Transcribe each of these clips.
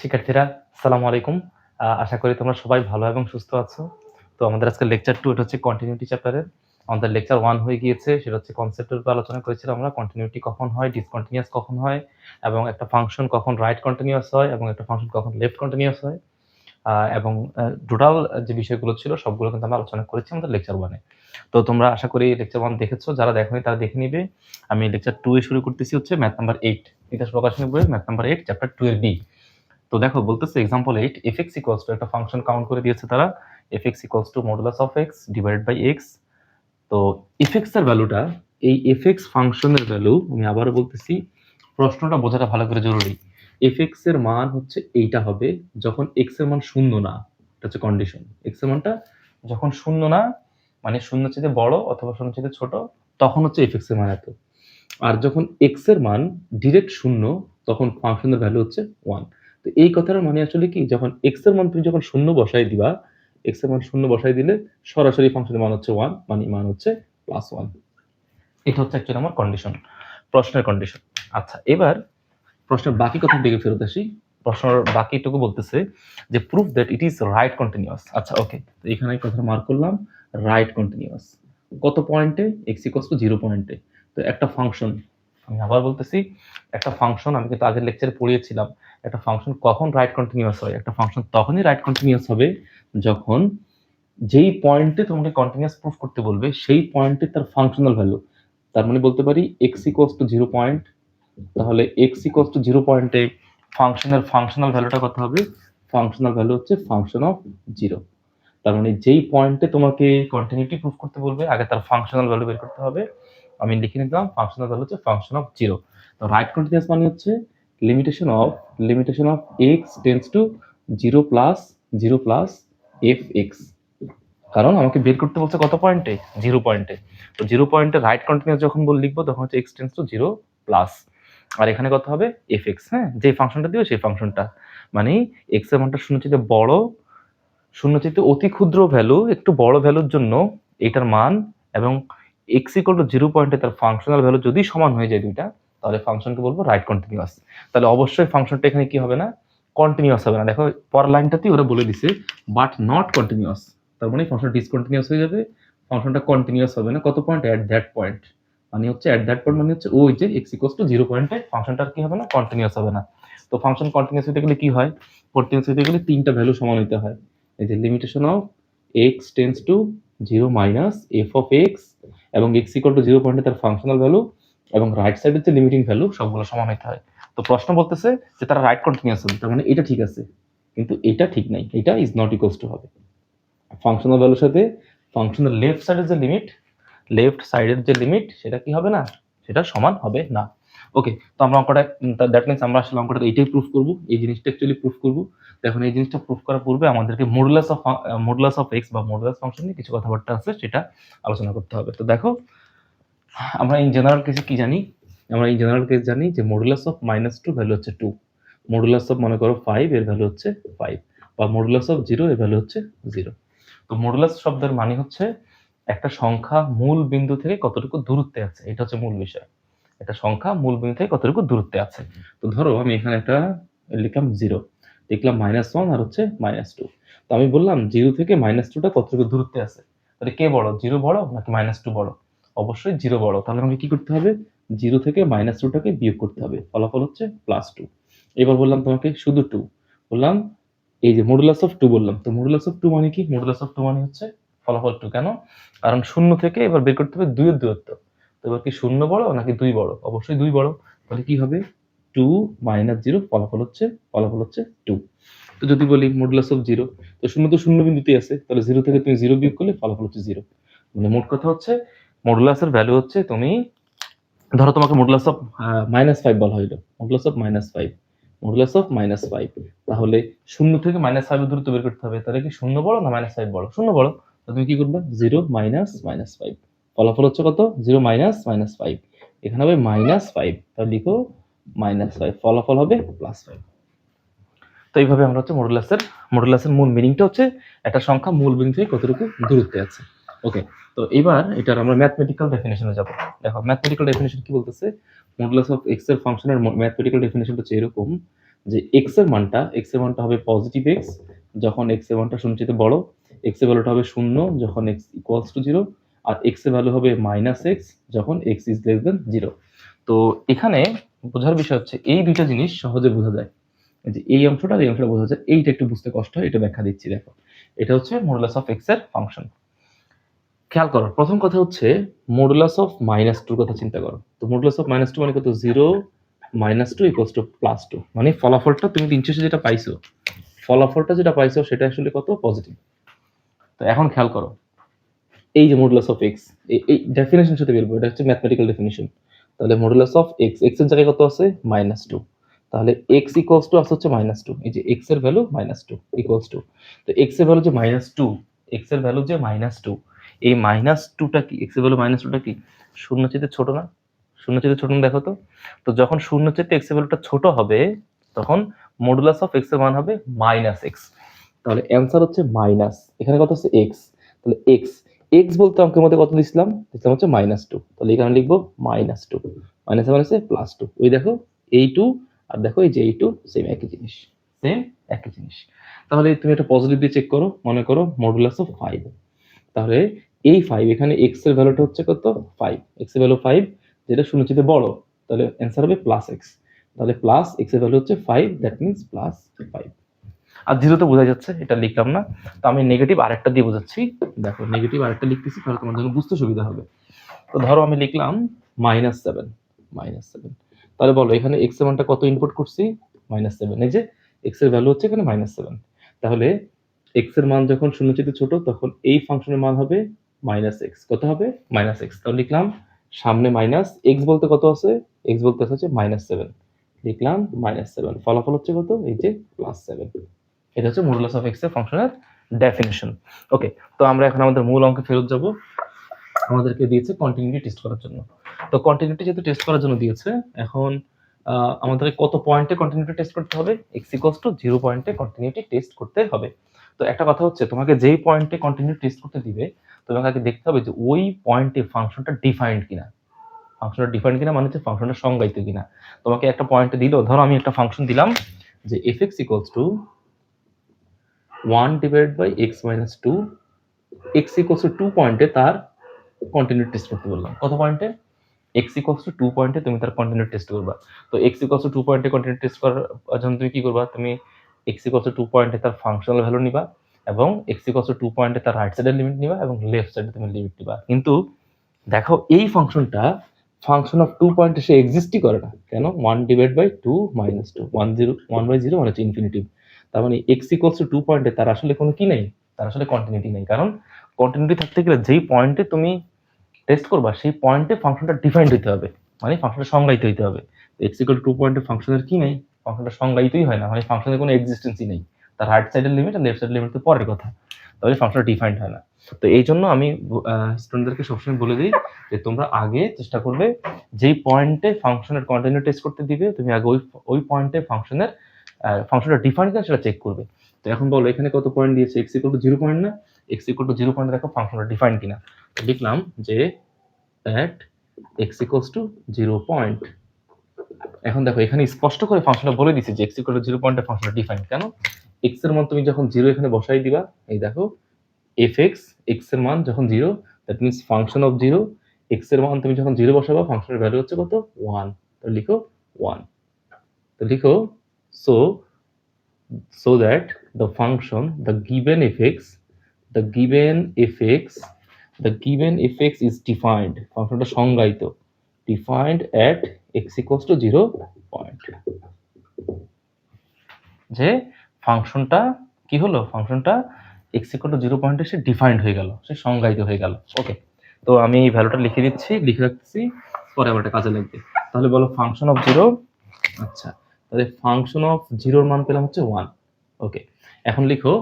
শিক্ষার্থীরা সালামু আলাইকুম। আশা করি তোমরা সবাই ভালো এবং সুস্থ আছো। তো আমাদের আজকে লেকচার টু এটা হচ্ছে কন্টিনিউটি চ্যাপ্টারের আমাদের লেকচার ওয়ান হয়ে গিয়েছে, সেটা হচ্ছে কনসেপ্টের উপর আলোচনা করেছিলাম আমরা। কন্টিনিউটি কখন হয় ডিসকন্টিনিউয়াস কখন হয়, এবং একটা ফাংশন কখন রাইট কন্টিনিউয়াস হয়, এবং একটা ফাংশন কখন লেফট কন্টিনিউয়াস হয়। এবং টোটাল যে বিষয়গুলো ছিল, সবগুলো কিন্তু আমরা আলোচনা করেছি আমাদের লেকচার ওয়ানে তো তোমরা আশা করি লেকচার ওয়ান দেখেছ, যারা দেখোনি তারা দেখে নিবে। আমি লেকচার টু এ শুরু করতেছি হচ্ছে ম্যাথ নাম্বার এইট ইতিহাস প্রকাশনী বইয়ের math number eight chapter two এর বি তো দেখো বলতেছে example eight F X to একটা ফাংশন কাউন্ট করে দিয়েছে তারা F X to modulus of X divided by X তো এফ এক্সের ভ্যালুটা এই এফ এক্স ফাংশনের ভ্যালু আমি আবারও বলতেছি, প্রশ্নটা বোঝাটা ভালো করে জরুরি। এফ এক্সের মান হচ্ছে এইটা হবে যখন এক্সের মান শূন্য না, এটা হচ্ছে কন্ডিশন এক্সের মানটা যখন শূন্য না মানে শূন্য চেয়ে বড় অথবা শূন্য চেয়ে ছোট, তখন হচ্ছে এফ এক্সের মান এত। আর যখন এক্সের মান ডিরেক্ট শূন্য, তখন ফাংশনের ভ্যালু হচ্ছে ওয়ান তো এই কথাটার মানে আসলে কি, যখন এক্সের মান তুমি যখন শূন্য বসাই দিবা এক্সের মান শূন্য বসাই দিলে সরাসরি ফাংশনের মান হচ্ছে ওয়ান মানে মান হচ্ছে প্লাস ওয়ান এটা হচ্ছে অ্যাকচুয়ালি আমার কন্ডিশন প্রশ্নের কন্ডিশন আচ্ছা এবার প্রশ্নের বাকি কথা দিকে ফেরত আসি। প্রশ্নের বাকিটুকু বলতেছে যে proof that it is right continuous আচ্ছা ওকে তো এখানে কথা মার্ক করলাম রাইট কন্টিনিউয়াস কত পয়েন্টে এক্স ইকস টু জিরো পয়েন্টে তো একটা ফাংশন আমি আবার বলতেছি, একটা ফাংশন আমি কিন্তু আগের লেকচারে পড়িয়েছিলাম, একটা ফাংশন কখন রাইট কন্টিনিউয়াস হয়? একটা ফাংশন তখনই রাইট কন্টিনিউয়াস হবে যখন যেই পয়েন্টে তোমাকে কন্টিনিউয়াস প্রুফ করতে বলবে, সেই পয়েন্টে তার ফাংশনাল ভ্যালু তার মানে বলতে পারি X equals to zero point তাহলে এক্স ইকোয়াস টু জিরো পয়েন্টে ফাংশনের ফাংশনাল ভ্যালুটা কত হবে? ফাংশনাল ভ্যালু হচ্ছে ফাংশন অফ জিরো তার মানে যেই পয়েন্টে তোমাকে কন্টিনিউটি প্রুফ করতে বলবে, আগে তার ফাংশনাল ভ্যালু বের করতে হবে। আমি লিখে নিলাম ফাংশন ভ্যালু হচ্ছে ফাংশন অফ জিরো তো রাইট কন্টিনিউয়াস মানে হচ্ছে limitation of limitation of X tends to zero plus zero plus F X কারণ আমাকে বের করতে বলছে কত পয়েন্টে জিরো পয়েন্টে তো জিরো পয়েন্টে রাইট কন্টিনিউয়াস যখন বল লিখব, তখন হচ্ছে X tends to zero plus আর এখানে কত হবে? এফ এক্স হ্যাঁ? যে ফাংশনটা দিবে, সেই ফাংশনটা মানে এক্সের মানটা শূন্য চেয়ে বড়, শূন্য চেয়ে অতি ক্ষুদ্র ভ্যালু একটু বড় ভ্যালুর জন্য এটার মান এবং এক্স ইকুয়াল টু জিরো পয়েন্টে তার ফাংশনাল ভ্যালু যদি সমান হয়ে যায় দুইটা, তাহলে ফাংশনকে বলব রাইট কন্টিনিউয়াস তাহলে অবশ্যই ফাংশনটা এখানে কি হবে না? কন্টিনিউয়াস হবে না। দেখো পর লাইনটাতেই ওরা বলে দিছে বাট নট কন্টিনিউয়াস তার মানে ফাংশনটা ডিসকন্টিনিউয়াস হয়ে যাবে ফাংশনটা কন্টিনিউয়াস হবে না। কত পয়েন্ট অ্যাট দ্যাট পয়েন্ট মানে হচ্ছে অ্যাট দ্যাট পয়েন্ট মানে হচ্ছে ওই যে এক্স ইকোয়াস টু জিরো পয়েন্টে ফাংশনটা কি হবে না? কন্টিনিউয়াস হবে না। তো ফাংশন কন্টিনিউয়াস হতে গেলে কি হয়? কন্টিনিউয়াস হতে গেলে তিনটা ভ্যালু সমান হতে হয়। এই যে limitation of X tends to zero minus F of X এবং এক্স ইকল টু জিরো পয়েন্টে তার ফাংশনাল ভ্যালু এবং রাইট সাইডের যে লিমিটিং ভ্যালু সবগুলো সমান হতে হয়। তো প্রশ্ন বলতেছে যে তারা রাইট কন্টিনিউয়াস হবে তার মানে এটা ঠিক আছে, কিন্তু এটা ঠিক নাই, এটা ইজ নট ইকুয়ালস টু হবে। ফাংশনাল ভ্যালুর সাথে ফাংশনাল লেফট সাইডের যে লিমিট লেফট সাইডের যে লিমিট সেটা কি হবে না? সেটা সমান হবে না। ওকে তো আমরা অঙ্কটা দ্যাট মিনস আমরা আসলে অঙ্কটা এইটাই প্রুফ করব, এই জিনিসটা অ্যাকচুয়ালি প্রুফ করব। এখন এই জিনিসটা প্রুফ করার পূর্বে আমাদেরকে modulus of modulus of X বা মডুলাস ফাংশন নিয়ে কিছু কথাবার্তা আছে, সেটা আলোচনা করতে হবে। তো দেখো, আমরা ইন জেনারেল কেসে কি জানি? আমরা ইন জেনারেল কেস জানি যে modulus of minus two value হচ্ছে টু মডুলাস অফ মনে করো ফাইভ এর ভ্যালু হচ্ছে ফাইভ বা মডুলাস অফ জিরো এর ভ্যালু হচ্ছে জিরো তো মডুলাস শব্দের মানে হচ্ছে একটা সংখ্যা মূল বিন্দু থেকে কতটুকু দূরত্বে আছে, এটা হচ্ছে মূল বিষয়। একটা সংখ্যা মূল বিন্দু থেকে কতটুকু দূরত্বে আছে। তো ধরো আমি এখানে একটা লিখলাম জিরো লিখলাম মাইনাস ওয়ান আর হচ্ছে মাইনাস টু তো আমি বললাম জিরো থেকে মাইনাস টুটা কতটুকু দূরত্বে আছে? তাহলে কে বড় জিরো বড় নাকি মাইনাস টু বড়? অবশ্যই জিরো বড়। তাহলে আমাকে কি করতে হবে? জিরো থেকে মাইনাস টুটাকে বিয়োগ করতে হবে। ফলাফল হচ্ছে প্লাস টু এবার বললাম তোমাকে শুধু টু বললাম এই যে মডুলাস অফ টু বললাম। তো মডুলাস অফ টু মানে কি? মডুলাস অফ টু মানে হচ্ছে ফলাফল টু কেন? কারণ শূন্য থেকে এবার বের করতে হবে দুইয়ের দূরত্ব। তো এবার কি শূন্য বড় নাকি দুই বড়? অবশ্যই দুই বড়। তাহলে কি হবে? টু মাইনাস জিরো ফলাফল হচ্ছে ফলাফল হচ্ছে টু তো যদি বলি মডুলাস অফ জিরো তো শূন্য তো শূন্য বিন্দুতেই আছে, তাহলে জিরো থেকে তুমি জিরো বিয়োগ করলে ফলাফল হচ্ছে জিরো মানে মোট কথা হচ্ছে মডুলাসের ভ্যালু হচ্ছে তুমি, ধরো তোমাকে মডুলাস অফ মাইনাস ফাইভ বলা হইল। Modulus of minus five modulus of minus five তাহলে শূন্য থেকে মাইনাস ফাইভ দূরত্ব বের করতে হবে। তাহলে কি শূন্য বড় না মাইনাস ফাইভ বড়? শূন্য বড়। তুমি কি করবে? জিরো মাইনাস মাইনাস ফাইভ ফলাফল হচ্ছে কত? Zero minus minus five. এখানে হবে মাইনাস ফাইভ। তাহলে লিখো মাইনাস ফাইভ। ফলাফল হবে প্লাস ফাইভ। তো এইভাবে আমরা হচ্ছে মডুলাসের মডুলাসের মূল মিনিংটা হচ্ছে একটা সংখ্যা মূল বিন্দু থেকে কতটুকু দূরত্বে আছে। ওকে তো এবার এটার আমরা ম্যাথমেটিক্যাল ডেফিনেশনে যাব। দেখো ম্যাথমেটিক্যাল ডেফিনেশন কি বলতেছে? মডুলাস অফ এক্সের ফাংশনের ম্যাথমেটিক্যাল ডেফিনেশন হচ্ছে এরকম যে এক্সের মানটা এক্সের মানটা হবে পজিটিভ এক্স যখন এক্সের মানটা চেয়ে বড় এক্সের ভ্যালুটা হবে শূন্য, যখন এক্স ইকুয়ালস টু জিরো আর এক্সের ভ্যালু হবে মাইনাস এক্স যখন X is less than zero তো এখানে বোঝার বিষয় হচ্ছে এই দুইটা জিনিস সহজে বোঝা যায়। যে এই অংশটা এই অংশটা বোঝা যায়। এইটা একটু বুঝতে কষ্ট হয়, এটা ব্যাখ্যা দিচ্ছি, দেখো। এটা হচ্ছে মডুলাস অফ এক্সের ফাংশন খেয়াল করো, প্রথম কথা হচ্ছে মডুলাস অফ মাইনাস টুর কথা চিন্তা করো। তো মডুলাস অফ মাইনাস টু মানে কত? Zero minus two equals to plus two মানে ফলাফলটা তুমি দিন শেষে যেটা পাইছো, ফলাফলটা যেটা পাইছো সেটা আসলে কত? পজিটিভ তো এখন খেয়াল করো এই যে মডুলাস অফ এক্স এই ডেফিনেশন সাথে বেরবো এটা হচ্ছে ম্যাথমেটিক্যাল ডেফিনেশন তাহলে মডুলাস অফ এক্স এক্সের জায়গায় কত আছে? মাইনাস টু তাহলে এক্স ইকুয়ালস টু আছে হচ্ছে মাইনাস টু এই যে এক্সের value minus two equals to তো এক্সের ভ্যালু যে মাইনাস টু এক্সের ভ্যালু যে মাইনাস টু এই মাইনাস টুটা কি? এক্সের ভ্যালু মাইনাস টুটা কি? শূন্য চেয়ে ছোট না? শূন্য চেয়ে ছোট না দেখো তো? তো যখন শূন্য চেয়ে এক্সের ভ্যালুটা ছোট হবে, তখন মডুলাস অফ এক্সের মান হবে মাইনাস এক্স তাহলে অ্যান্সার হচ্ছে মাইনাস এখানে কত হচ্ছে এক্স তাহলে এক্স এক্স বলতে অঙ্কের মধ্যে কত দিছিলাম? দিছিলাম হচ্ছে মাইনাস টু তাহলে এখানে লিখব মাইনাস টু মাইনাস হচ্ছে প্লাস টু ওই দেখো, এই টু আর দেখো এই যে এই টু সেম একই জিনিস। সেম একই জিনিস। তাহলে তুমি একটা পজিটিভ দিয়ে চেক করো, মনে করো মডুলাস অফ ফাইভ তাহলে এই ফাইভ এখানে এক্সের ভ্যালুটা হচ্ছে কত? ফাইভ এক্সের ভ্যালু ফাইভ যেটা শূন্য চেয়ে বড়, তাহলে অ্যান্সার হবে প্লাস এক্স তাহলে প্লাস এক্সের ভ্যালু হচ্ছে five that means plus five আর জিরোতে বোঝা যাচ্ছে, এটা লিখলাম না। তো আমি নেগেটিভ আরেকটা দিয়ে বোঝাচ্ছি। দেখো নেগেটিভ আরেকটা লিখতেছি, তাহলে তোমার জন্য বুঝতে সুবিধা হবে। তো ধরো আমি লিখলাম মাইনাস সেভেন মাইনাস সেভেন তাহলে বলো, এখানে এক্স মানটা কত ইনপুট করছি? মাইনাস সেভেন এই যে এক্সের ভ্যালু হচ্ছে এখানে মাইনাস সেভেন তাহলে এক্সের মান যখন শূন্য চেয়ে ছোট, তখন এই ফাংশনের মান হবে মাইনাস এক্স কত হবে? মাইনাস এক্স তাহলে লিখলাম, সামনে মাইনাস এক্স বলতে কত আছে? এক্স বলতে আছে মাইনাস সেভেন লিখলাম মাইনাস সেভেন ফলাফল হচ্ছে কত? এই যে প্লাস সেভেন এটা হচ্ছে মডুলাস অফ এক্সের ফাংশনের ডেফিনেশন ওকে তো আমরা এখন আমাদের মূল অঙ্কে ফেরত যাব আমাদেরকে দিয়েছে কন্টিনিউটি টেস্ট করার জন্য। তো কন্টিনিউটি যেহেতু টেস্ট করার জন্য দিয়েছে, এখন আমাদেরকে কত পয়েন্টে কন্টিনিউটি টেস্ট করতে হবে? এক্স ইকোয়াস টু জিরো পয়েন্টে কন্টিনিউটি টেস্ট করতে হবে। তো একটা কথা হচ্ছে, তোমাকে যেই পয়েন্টে কন্টিনিউ টেস্ট করতে দিবে, তোমাকে আগে দেখতে হবে যে ওই পয়েন্টে ফাংশনটা ডিফাইন্ড কিনা। ফাংশনটা ডিফাইন্ড কিনা মানে হচ্ছে ফাংশনটা সংজ্ঞায়িত কিনা। তোমাকে একটা পয়েন্টে দিল, ধরো আমি একটা ফাংশন দিলাম যে F X equals to one divide by X minus two X equals to পয়েন্টে তার কন্টিনিউ টেস্ট করতে বললাম। কত পয়েন্টে এক্স ইকোয়ালস টু পয়েন্টে তুমি তার কন্টিনিউ টেস্ট করবা। তো এক্স ইকোয়ালস টু পয়েন্টে কন্টিনিউ টেস্ট করার জন্য তুমি কি করবা? তুমি এক্স ইকোয়ালস টু পয়েন্টে তার ফাংশনাল ভ্যালু নিবা এবং এক্স ইকোয়ালস টু টু পয়েন্টে তার রাইট সাইডের লিমিট নিবা এবং লেফট সাইডে তুমি লিমিট নিবা। কিন্তু দেখো, এই ফাংশনটা ফাংশন অফ টু পয়েন্টে সে এক্সিস্টই করে না। কেন? One divide by two minus two one zero one by zero মানে হচ্ছে ইনফিনিটিভ তার মানে এক্স ইকোয়ালস টু পয়েন্টে তার আসলে কোনো কি নেই? তার আসলে কন্টিনিউটি নেই। কারণ কন্টিনিউটি থাকতে গেলে যেই পয়েন্টে তুমি টেস্ট করবা, সেই পয়েন্টে ফাংশনটা ডিফাইন্ড হতে হবে। মানে ফাংশনটা সংজ্ঞায়িত হতে হবে। এক্স ইকুয়াল টু পয়েন্টে ফাংশনের কি নেই? ফাংশনটা সংজ্ঞায়িতই হয় না। মানে ফাংশনের কোনো এক্সিস্টেন্সই নেই। তার রাইট সাইডের লিমিট আর লেফট সাইডের লিমিট তো পরের কথা। তাহলে ফাংশনটা ডিফাইন্ড হয় না। তো এই জন্য আমি স্টুডেন্টদেরকে সবসময় বলে দিই যে তোমরা আগে চেষ্টা করবে, যেই পয়েন্টে ফাংশনের কন্টিনিউ টেস্ট করতে দিবে, তুমি আগে ওই ওই পয়েন্টে ফাংশনের ফাংশনটা ডিফাইন্ড কিনা সেটা চেক করবে। তো এখন বলো, এখানে কত পয়েন্ট দিয়েছে? X equal to zero point না? X equal to zero point দেখো ফাংশনটা ডিফাইন্ড কিনা। লিখলাম যে at X equals to zero point এখন দেখো, এখানে স্পষ্ট করে ফাংশনটা বলে দিছে যে এক্স ইকুয়াল টু জিরো পয়েন্টে ফাংশনটা ডিফাইন কেন? এক্সের মান তুমি যখন জিরো এখানে বসাই দিবা, এই দেখো এফ এক্স এক্সের মান যখন zero that means function of zero এক্সের মান তুমি যখন জিরো বসাবা ফাংশনের ভ্যালু হচ্ছে কত? ওয়ান তো লিখো ওয়ান তো লিখো so so that the function, the given fx the given fx the given fx is defined. ফাংশনটা সংজ্ঞায়িত। Defined at x equals to 0 point যে ফাংশনটা কি হলো? ফাংশনটা x equal to 0 পয়েন্টে সে ডিফাইন্ড হয়ে গেল, সে সংজ্ঞায়িত হয়ে গেল। ওকে তো আমি এই ভ্যালুটা লিখে দিচ্ছি, লিখে রাখছি, পরে আবার এটা কাজে লাগবে। তাহলে বলো ফাংশন অফ জিরো আচ্ছা তাহলে ফাংশন অফ জিরোর মান পেলাম হচ্ছে ওয়ান ওকে এখন লিখো,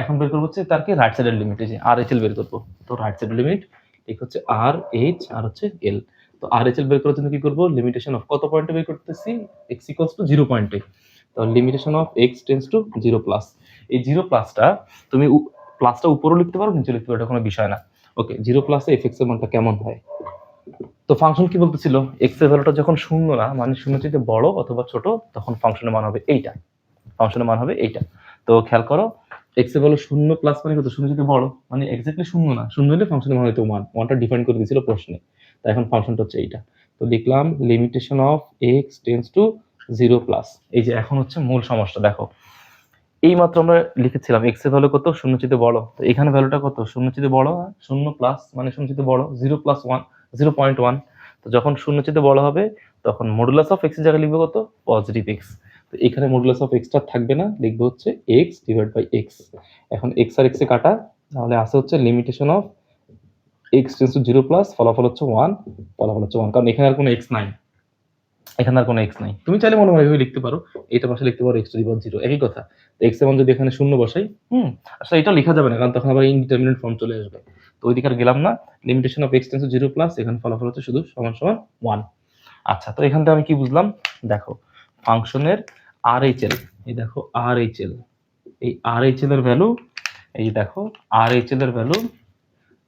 এখন বের করব হচ্ছে তার কি রাইট সাইডের লিমিট যে আর এইচ এল বের করব। তো রাইট সাইডের লিমিট ঠিক হচ্ছে আর এইচ আর হচ্ছে এল তো আর এইচ এল বের করার জন্য কি করব? লিমিটেশন অফ কত পয়েন্টে বের করতেছি? এক্স ইকোয়ালস টু জিরো পয়েন্টে তো limitation of X tends to zero plus এই জিরো প্লাসটা তুমি প্লাসটা উপরেও লিখতে পারো নিচে লিখতে পারো, এটা কোনো বিষয় না। ওকে জিরো প্লাসে এফ এক্সের মানটা কেমন হয়? তো ফাংশন কি বলতেছিল? এক্সের ভ্যালুটা যখন শূন্য না মানে শূন্য চেয়ে বড় অথবা ছোট, তখন ফাংশনের মান হবে এইটা। ফাংশনের মান হবে এইটা। তো খেয়াল করো এক্সের ভ্যালু শূন্য প্লাস মানে কত? শূন্য যদি বড়। মানে এক্স্যাক্টলি শূন্য না। শূন্য হলে ফাংশনের মান হয়তো ওয়ান ওয়ানটা ডিফাইন করে দিয়েছিল প্রশ্নে। তাই এখন ফাংশনটা হচ্ছে এইটা। তো লিখলাম limitation of X tends to zero plus এই যে এখন হচ্ছে মূল সমস্যা, দেখো। এই মাত্র আমরা লিখেছিলাম এক্সের ভ্যালু কত? শূন্য চিতে বড়। তো এখানে ভ্যালুটা কত? শূন্য চিতে বড়, শূন্য প্লাস মানে শূন্য চিতে বড়। Zero plus one zero point one. তো যখন শূন্য চেতে বড় হবে, তখন মডুলাস অফ এক্সের জায়গায় লিখব কত? পজিটিভ এক্স তো এখানে মডুলাস অফ এক্সটা থাকবে না, লিখব হচ্ছে এক্স ডিভাইড বাই এক্স এখন এক্স আর এক্সে কাটা, তাহলে আসে হচ্ছে limitation of X tends to zero plus ফলাফল হচ্ছে ওয়ান ফলাফল হচ্ছে ওয়ান কারণ এখানে আর কোনো এক্স নাই। এখানে আর কোনো এক্স নাই। তুমি চাইলে মনে হয় এভাবে লিখতে পারো। এটা পাশে লিখতে পারো X to the power zero একই কথা তো এক্সের মান যদি এখানে শূন্য বসাই, হুম, আসলে এটা লেখা যাবে না, কারণ তখন আবার ইনডিটারমিনেট ফর্ম চলে আসবে। তো ওই দিকে আর গেলাম না। Limitation of X tends zero plus এখানে ফলাফল হচ্ছে শুধু সমান সমান ওয়ান আচ্ছা তো এখান থেকে আমি কি বুঝলাম? দেখো, ফাংশনের আর এইচ এল এই দেখো আর এইচ এল এই আর এইচ এল এর ভ্যালু এই দেখো আর এইচ এল এর ভ্যালু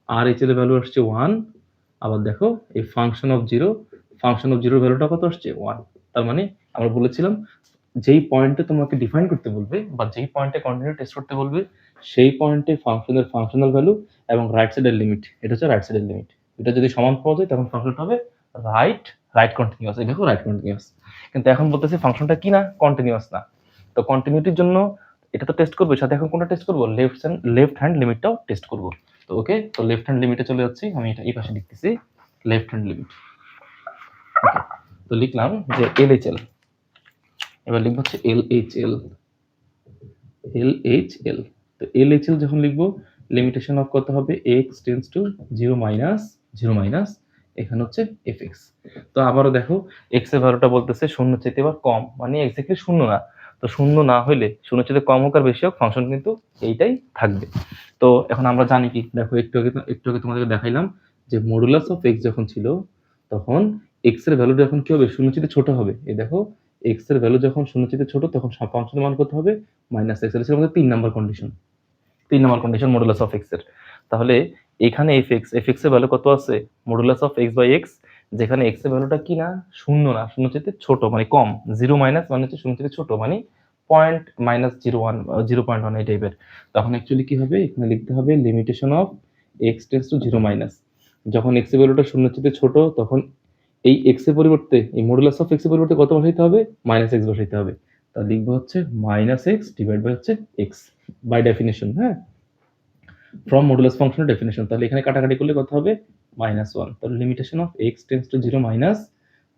আর এইচ এল এর ভ্যালু আসছে ওয়ান আবার দেখো, এই function of zero function of জিরোর ভ্যালুটা কত আসছে? ওয়ান তার মানে আমরা বলেছিলাম যেই পয়েন্টে তোমাকে ডিফাইন করতে বলবে বা যেই পয়েন্টে কন্টিনিউ টেস্ট করতে বলবে, সেই পয়েন্টে ফাংশনের ফাংশনাল ভ্যালু এবং রাইট সাইডের লিমিট এটা হচ্ছে রাইট সাইডের লিমিট এটা যদি সমান পাওয়া যায়, তখন ফাংশনটা হবে রাইট রাইট কন্টিনিউয়াস এই দেখো রাইট কন্টিনিউয়াস কিন্তু এখন বলতেছে ফাংশনটা কি না? কন্টিনিউয়াস না। তো কন্টিনিউটির জন্য এটা তো টেস্ট করবে, সাথে এখন কোনটা টেস্ট করব? লেফট হ্যান্ড লেফট হ্যান্ড লিমিটটাও টেস্ট করব। তো ওকে তো লেফট হ্যান্ড লিমিটে চলে যাচ্ছি। আমি এটা এই পাশে লিখতেছি। লেফট হ্যান্ড লিমিট তো লিখলাম যে এল এইচ এল এবার লিখব হচ্ছে L H L L H L তো এল এইচ এল যখন লিখব লিমিটেশন অফ কত হবে? X tends to zero minus zero minus এখানে হচ্ছে এফ এক্স তো আবারও দেখো এক্সের ভ্যালুটা বলতেছে শূন্য চাইতে এবার কম। মানে এক্স্যাক্টলি শূন্য না। তো শূন্য না হলে শূন্য চাইতে কম হোক আর বেশি হোক ফাংশন কিন্তু এইটাই থাকবে। তো এখন আমরা জানি কি? দেখো, একটু আগে একটু আগে তোমাদেরকে দেখাইলাম যে মডুলাস অফ এক্স যখন ছিল, তখন এক্সের ভ্যালুটা এখন কি হবে? শূন্য চিতে ছোট হবে। এই দেখো এক্সের ভ্যালু যখন শূন্য চিতে ছোট, তখন ফাংশনের মান করতে হবে মাইনাস এক্সের। আমাদের তিন নাম্বার কন্ডিশন তিন নাম্বার কন্ডিশন মডুলাস অফ এক্সের। তাহলে এখানে এফ এক্স এফ এক্সের ভ্যালু কত আছে? Modulus of X by X যেখানে এক্সের ভ্যালুটা কি না? শূন্য না, শূন্য চিতে ছোট মানে কম। জিরো মাইনাস মানে হচ্ছে শূন্য চিতে ছোট মানে point minus zero one zero point one এই টাইপের তখন অ্যাকচুয়ালি কি হবে? এখানে লিখতে হবে limitation of X tends to zero minus যখন এক্সের ভ্যালুটা শূন্য চিতে ছোট, তখন এই এক্সের পরিবর্তে, এই মডুলাস অফ এক্সের পরিবর্তে কত বসাইতে হবে? মাইনাস এক্স বসাইতে হবে। তা লিখব হচ্ছে মাইনাস এক্স ডিভাইড বাই হচ্ছে এক্স বাই ডেফিনেশন হ্যাঁ? ফ্রম মডুলাস ফাংশনের ডেফিনেশন তাহলে এখানে কাটাকাটি করলে কত হবে? মাইনাস ওয়ান তাহলে limitation of X tends to zero minus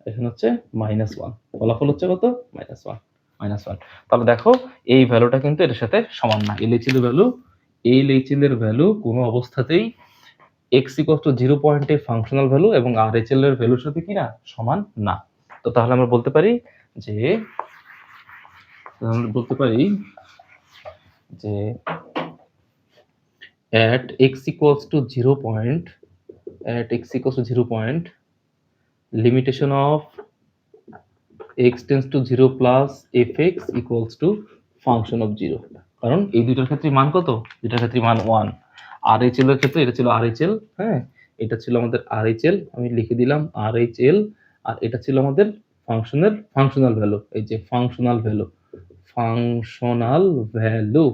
এখানে হচ্ছে মাইনাস ওয়ান ফলাফল হচ্ছে কত? মাইনাস ওয়ান মাইনাস ওয়ান তাহলে দেখো, এই ভ্যালুটা কিন্তু এটার সাথে সমান না। এল এইচ এর ভ্যালু এল এইচ এর ভ্যালু কোনো অবস্থাতেই এক্স ইকস টু জিরো পয়েন্টে ফাংশনাল ভ্যালু এবং আর এইচ এল এর ভ্যালুর সাথে কি না? সমান না। তো তাহলে আমরা বলতে পারি যে আমরা বলতে পারি যে at x equals to 0 point X x equals to 0 point, limitation of x tends to 0 plus fx equals to function of 0 কারণ এই দুইটার ক্ষেত্রে মান কত? দুইটার ক্ষেত্রে মান 1 আর এর ক্ষেত্রে এটা ছিল আর হ্যাঁ? এটা ছিল আমাদের আর এইচ এল আমি লিখে দিলাম আর এইচ এল আর এটা ছিল আমাদের ফাংশনের ফাংশনাল ভ্যালু, এই যে functional value functional value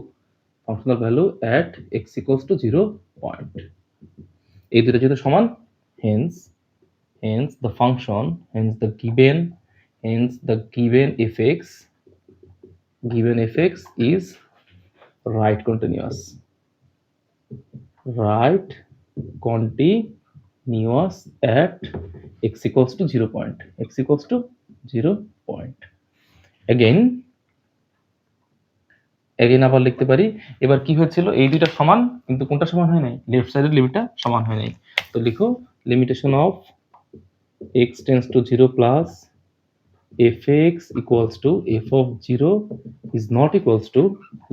functional value at X equals to zero point এই দুটো যেহেতু সমান hence hence the function hence the given hence the given X given X is right continuous at X equals to zero point X equals to zero point again. Again আবার লিখতে পারি। এবার কি হয়েছিল? এই দুইটা সমান, কিন্তু কোনটা সমান হয় নাই? লেফট সাইডের লিমিটটা সমান হয় নাই। তো লিখো limitation of tends to zero plus F X equals to F of zero is not equals to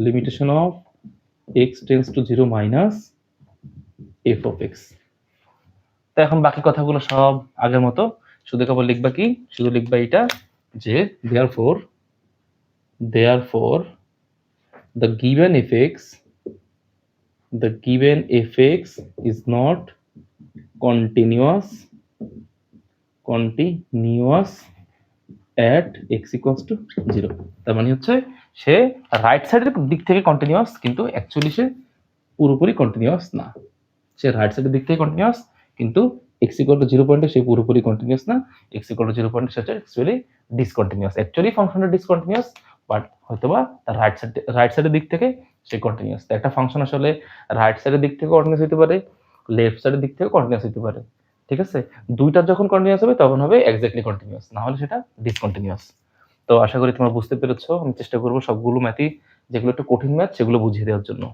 limitation of X tends to zero minus F of X তো এখন বাকি কথাগুলো সব আগের মতো। শুধু কেবল লিখবা কি? শুধু লিখবা এটা যে therefore therefore the given fx the given fx is not continuous continuous at x equals to 0 তার মানে হচ্ছে সে রাইট সাইডের দিক থেকে কন্টিনিউয়াস কিন্তু অ্যাকচুয়ালি সে পুরোপুরি কন্টিনিউয়াস না। সে রাইট সাইডের দিক থেকে কন্টিনিউয়াস কিন্তু এক্স ইকুয়াল টু জিরো পয়েন্টে সে পুরোপুরি কন্টিনিউয়াস না। এক্স ইকুয়াল টু জিরো পয়েন্টে সে হচ্ছে অ্যাকচুয়ালি ডিসকন্টিনিউয়াস অ্যাকচুয়ালি ফাংশনটা ডিসকন্টিনিউয়াস বাট হয়তোবা তার রাইট সাইড রাইট সাইডের দিক থেকে সে কন্টিনিউয়াস একটা ফাংশন আসলে রাইট সাইডের দিক থেকে কন্টিনিউয়াস হতে পারে লেফট সাইডের দিক থেকে কন্টিনিউয়াস হতে পারে। ঠিক আছে? দুইটা যখন কন্টিনিউয়াস হবে, তখন হবে এক্স্যাক্টলি কন্টিনিউয়াস না হলে সেটা ডিসকন্টিনিউয়াস তো আশা করি তোমরা বুঝতে পেরেছ। আমি চেষ্টা করব সবগুলো ম্যাথই, যেগুলো একটু কঠিন ম্যাথ, সেগুলো বুঝিয়ে দেওয়ার জন্য।